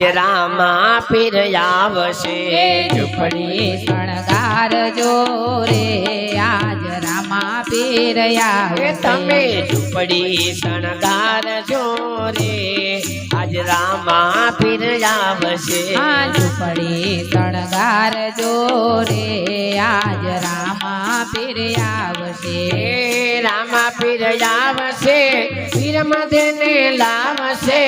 રામા ફિર આવશે. ઝૂંપડી શણગાર જો રે આજ રામા ફિર આવે તમે ઝૂંપડી શણગાર જો રે આજ રામા ફિર આવશે. ઝૂંપડી શણગાર જો રે આજ રામા ફિર આવશે. રામા ફિર આવશે પીર મધને લાવશે.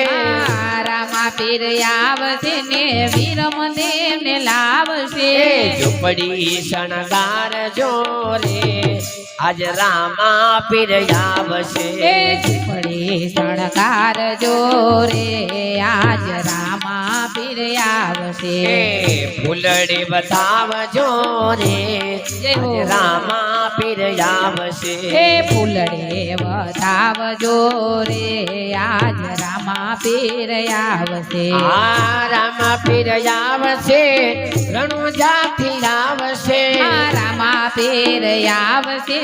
પીર આવશે ને વીરમ દેવને લાવશે. એ ઝૂંપડી શણગાર જો રે આજ રામા પીર આવશે. ઝૂંપડી શણગાર જો રે આજ રામા પીર આવશે ફૂલડી બતાવજો રે રામા પીરયાવશે હે ફૂલડે બતાવજો રે આજ રામા પીર આવશે આ રામા પીરયાવશે રણુ રણુજાથી આવશે રામા પીર આવશે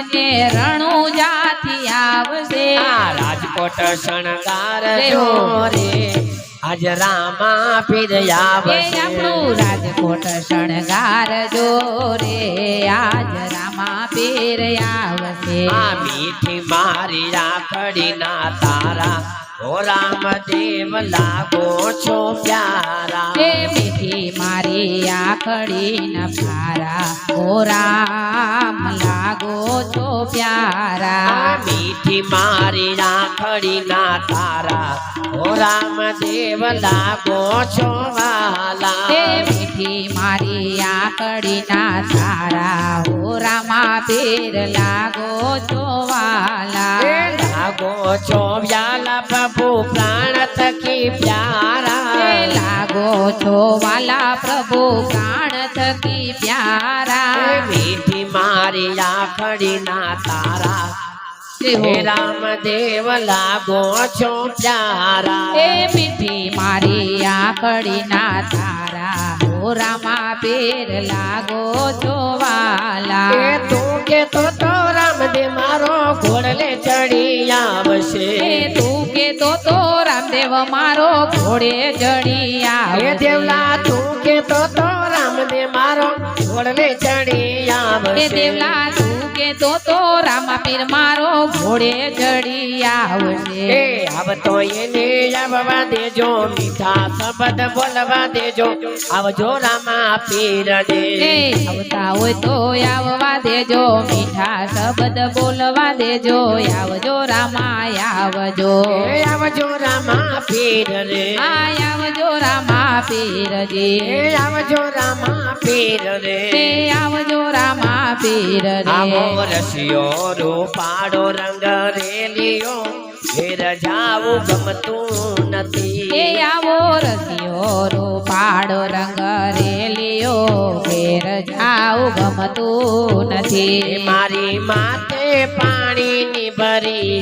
રણુ જાથી આવશે આ રાજકોટ શણગાર જો રે. આજ રામા પીર એ આવશે. આપણું રાજકોટ શણગાર જો રે આજ રામા પીર આવશે. આ મીઠી મારી રાખડી ના તારા. ઓ રામદેવ લાગો છો પ્યારા. હે મીઠી મારી આખડી ન પારા ઓ રામ લાગો છો પ્યારા. મીઠી મારી રાખડી ના તારા. રામદેવ લાગો છો વાલા હે મીઠી મારી આખડી ના તારા. ઓ રામા પીર લાગો છો વાલા લાગો છો વ્યાલા પ્રભુ પ્રાણ થકી હે પ્યારા લાગો છો વાલા પ્રભુ પ્રાણ થકી પ્યારા. મીઠી મારી રાખડી ના તારા. હો. હે રામદેવ લાગો છો પ્યારા. એ મીઠી મારી આકડી ના તારા. રામા પીર લાગો છો વાલા. તું કે તો તો રામદેવ મારો ઘોડલે ચડી આવશે. એ તું કે તો તો રામદેવ મારો ઘોડે ચડી હે આવે દેવલા તું કે તો તો રામદેવ મારો ઘોડલે ચડી આવે દેવલા તું કે તો તો રામા પીર મારો ઘોડે ચડી આવશે. એ આવતો એને આવવા દેજો મીઠા શબ્દ બોલવા દેજો. આવજો રામા પીર દે આવતા હોય તો આવવા દેજો મીઠા શબ્દ બોલવા દેજો. આવજો રામા આવજો. એ આવજો રામા પીર રે આ આવજો રે આવજો રામા પીર રે એ આવજો રામા પીર આવો રે રસિયો રૂપાડો રંગ રેલિયો. ફેર જાવું ગમતું એ નથી આવો રસિયો રૂપાડો રંગ રેલિયો. ફેર જાવ ગમતું નથી. મારી માથે પાણીની ભરી.